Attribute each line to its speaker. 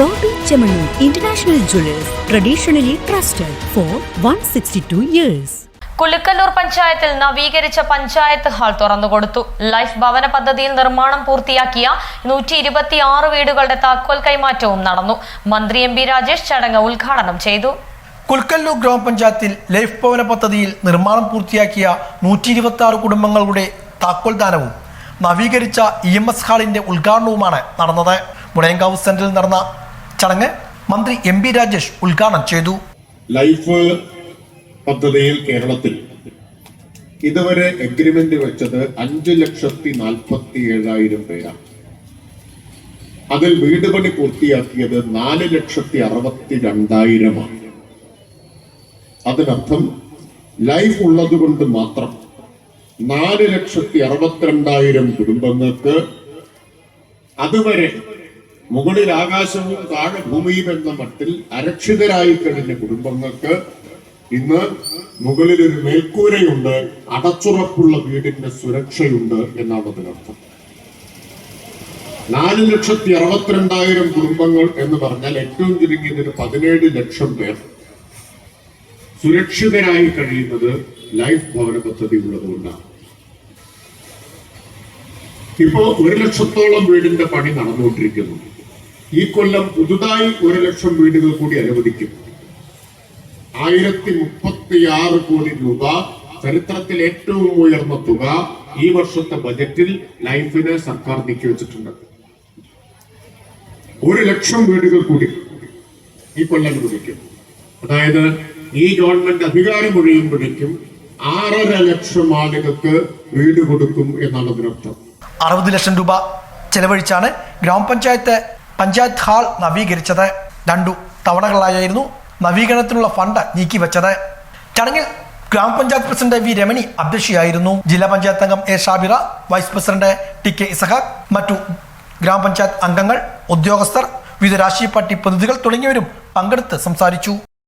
Speaker 1: Bobby jewellers traditionally trusted for one sixty 162 years
Speaker 2: Kulukkallur പഞ്ചായത്തിൽ നവീകരിച്ച panchayat hall തുറന്നുകൊടുത്തു. Life ഭവന പദ്ധതിയിൽ നിർമ്മാണം പൂർത്തിയാക്കിയ നൂറ്റി ഇരുപത്തി ആറ് വീടുകളുടെ താക്കോൽ കൈമാറ്റവും നടന്നു. മന്ത്രി എം ബി രാജേഷ് ചടങ്ങ് ഉദ്ഘാടനം ചെയ്തു.
Speaker 3: കുൽക്കല്ലൂർ ഗ്രാമപഞ്ചായത്തിൽ ലൈഫ് ഭവന പദ്ധതിയിൽ നിർമ്മാണം പൂർത്തിയാക്കിയ നൂറ്റി ഇരുപത്തി ആറ് കുടുംബങ്ങളുടെ താക്കോൽ ദാനവും നവീകരിച്ച ഇ എം എസ് ഹാളിന്റെ ഉദ്ഘാടനവുമാണ് നടന്നത്. മുളയങ്കാവ് സെന്ററിൽ നടന്ന ചടങ്ങ് മന്ത്രി എം ബി രാജേഷ് ഉദ്ഘാടനം ചെയ്തു.
Speaker 4: ലൈഫ് പദ്ധതിയിൽ കേരളത്തിൽ ഇതുവരെ എഗ്രിമെന്റ് വെച്ചത് അഞ്ചു ലക്ഷത്തി നാൽപ്പത്തി ഏഴായിരം പേരാണ്. അതിൽ വീട് പണി പൂർത്തിയാക്കിയത് നാല് ലക്ഷത്തി അറുപത്തി രണ്ടായിരമാണ്. അതിനർത്ഥം ലൈഫ് ഉള്ളത് കൊണ്ട് മാത്രം നാല് ലക്ഷത്തി അറുപത്തിരണ്ടായിരം കുടുംബങ്ങൾക്ക് അതുവരെ മുകളിൽ ആകാശവും താഴെ ഭൂമിയും എന്ന മട്ടിൽ അരക്ഷിതരായി കഴിഞ്ഞ കുടുംബങ്ങൾക്ക് ഇന്ന് മുകളിൽ ഒരു മേൽക്കൂരയുണ്ട് അടച്ചുറപ്പുള്ള വീടിന്റെ സുരക്ഷയുണ്ട് എന്നാണ് അതിനർത്ഥം. നാല് ലക്ഷത്തി അറുപത്തിരണ്ടായിരം കുടുംബങ്ങൾ എന്ന് പറഞ്ഞാൽ ഏറ്റവും ചുരുങ്ങിയത് ഒരു പതിനേഴ് ലക്ഷം പേർ. സുരക്ഷിതരായി കഴിയുന്നത് ലൈഫ് ഭവന പദ്ധതി ഉള്ളതുകൊണ്ടാണ്. ഇപ്പോ ഒരു ലക്ഷത്തോളം വീടിന്റെ പണി നടന്നുകൊണ്ടിരിക്കുന്നു. ഈ കൊല്ലം പുതുതായി ഒരു ലക്ഷം വീടുകൾ കൂടി അനുവദിക്കും. ആയിരത്തി മുപ്പത്തിയാറ് കോടി രൂപ ചരിത്രത്തിൽ ഏറ്റവും ഉയർന്ന തുക ഈ വർഷത്തെ ബജറ്റിൽ ലൈഫിന് സർക്കാർ നീക്കി വെച്ചിട്ടുണ്ട്. ഒരു ലക്ഷം വീടുകൾ കൂടി ഈ കൊല്ലം അനുവദിക്കും. അതായത് ഈ ഗവൺമെന്റ് അധികാരം ഒഴിയുമ്പോഴേക്കും ആറര ലക്ഷം ആളുകൾക്ക് വീട് കൊടുക്കും എന്നാണ് അതിനർത്ഥം.
Speaker 3: അറുപത് ലക്ഷം രൂപ ചെലവഴിച്ചാണ് ഗ്രാമപഞ്ചായത്ത് പഞ്ചായത്ത് ഹാൾ നവീകരിച്ചത്. രണ്ടു തവണകളായിരുന്നു നവീകരണത്തിനുള്ള ഫണ്ട് നീക്കിവെച്ചത്. ചടങ്ങിൽ ഗ്രാമപഞ്ചായത്ത് പ്രസിഡന്റ് വി രമണി അധ്യക്ഷയായിരുന്നു. ജില്ലാ പഞ്ചായത്ത് അംഗം A Shabira vice president T K Isahaq മറ്റു ഗ്രാമപഞ്ചായത്ത് അംഗങ്ങൾ ഉദ്യോഗസ്ഥർ വിവിധ രാഷ്ട്രീയ പാർട്ടി പ്രതിനിധികൾ തുടങ്ങിയവരും പങ്കെടുത്ത് സംസാരിച്ചു.